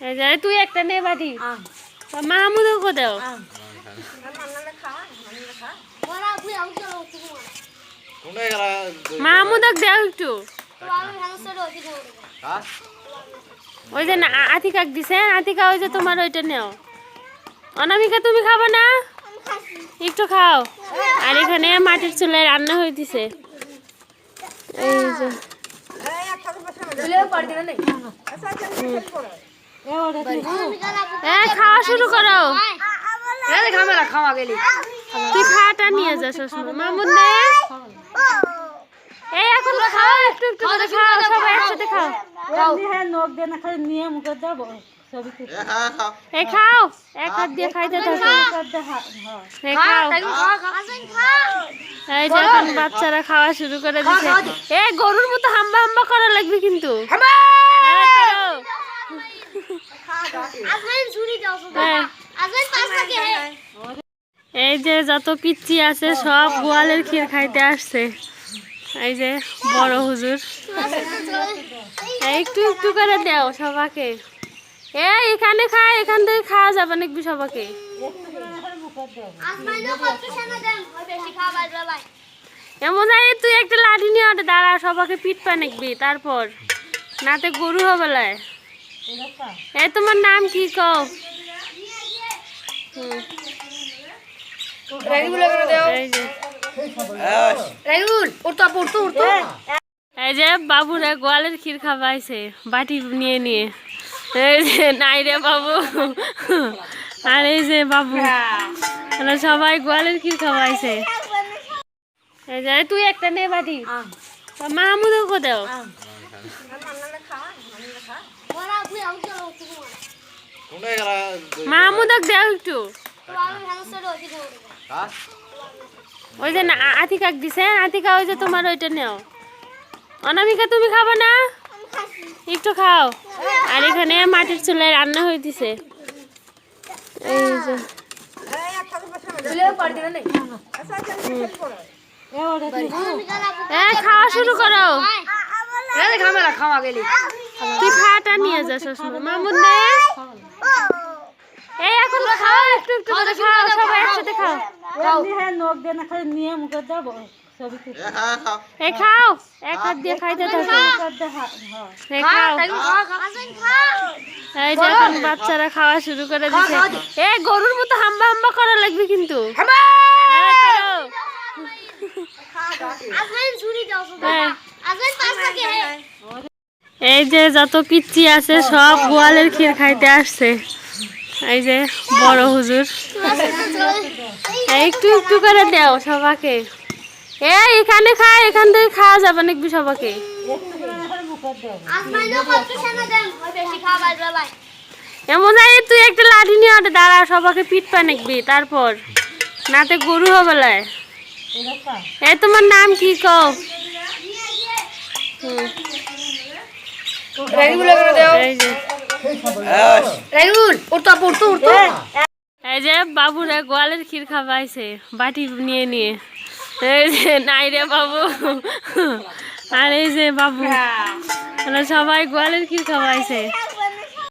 এই যে তুই একটা নে দাও কোনটায় গেলা মাহমুদক দাও একটু হ্যাঁ ওই যে না আতিকাক দিছে আতিকা ওই যে তোমার ওইটা নেও অনামিকা তুমি খাবে না একটু খাও আর এখানে মাটির চুলায় রান্না হইতেছে এই যে এ খাওয়া শুরু করো। তুই খাওয়াটা নিয়ে যা এই এখন খাও একটু একটু করে খাও সবাই একসাথে খাও। এ এই খাও। এক হাত দিয়ে খাইতে থাকো। এই খাও। এই যে এখন বাচ্চারা খাওয়া শুরু করে দিছে। এ গরুর মতো হাম্বা হাম্বা করা লাগবে কিন্তু হ্যাঁ, করো। হ্যাঁ। এই যে যত পিচ্ছি আছে, সব গোয়ালের ক্ষীর খাইতে আসছে। এই যে বড় হুজুর। এই একটু একটু করে দাও সবাকে। এ এখানে খায় এখান থেকে খাওয়া যাবে নাকি সবাকে? এমন তুই একটা লাঠি নিয়ে ওটা দাঁড়া, সবাকে পিট পা নাকবি তারপর। নাতে গরু হবে লাই। এ তোমার নাম কি কও? হুম। এই যে। এই যে বাবুরা গোয়ালের ক্ষীর খাওয়াইছে বাটি নিয়ে নিয়ে। এই যে নাই রে বাবু। আর এই যে বাবু। মানে সবাই গোয়ালের ক্ষীর খাওয়াইছে। এই যে তুই একটা নে বাটি। মাহমুদকে দাও। কোনটায় গেলা। মাহমুদক দাও একটু। ওই যে না আতিকাক দিছে আতিকা ওই যে তোমার ওইটা নেও। অনামিকা তুমি খাবে না? একটু খাও। আর এখানে মাটির চুলায় রান্না হইতেছে। এই যে। এ খাওয়া শুরু করো। তুই খাওয়াটা নিয়ে যা শ্বশুর মামুদ এই এখন খাও একটু একটু করে খাও সবাই একসাথে খাও। এ খা খা এই খাও। এক হাত দিয়ে খাইতে থাকো। এই খাও এই যে এখন বাচ্চারা খাওয়া শুরু করে দিছে। এ গরুর মতো হাম্বা হাম্বা করা লাগবে কিন্তু। হ্যাঁ, করো। হ্যাঁ। এই যে যত পিচ্ছি আছে সব গোয়ালের ক্ষীর খাইতে আসছে। এই যে বড় হুজুর। একটু একটু করে দাও সবাকে। এ এখানে খায় এখান থেকে খাওয়া যাবে নাকি সবাকে? এমন তুই একটা লাঠি নিয়ে ওটা দাঁড়া সবাকে পিট পা নাকবি তারপর। নাতে গরু হবে। এ তোমার নাম কি কও? হুম। এই যে এই যে বাবুরা গোয়ালের ক্ষীর খাওয়াইছে বাটি নিয়ে নিয়ে। এই যে নাই রে বাবু। আর এই যে বাবু মানে সবাই গোয়ালের ক্ষীর খাওয়াইছে।